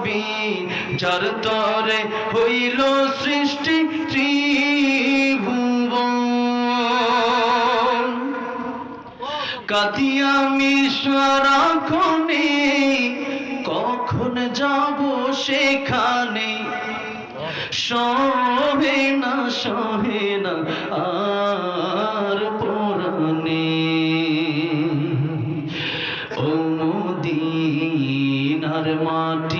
সবই যার তরে হইল সৃষ্টি ত্রিভুবন। কাতিয়া মিশরা কোনে কখন যাব সেখানে? সহে না সহে না, আর ও মদিনার মাটি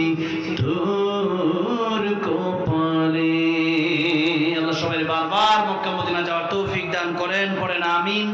বারবার মক্কা মদিনা যাওয়ার তৌফিক দান করেন পড়েন আমিন।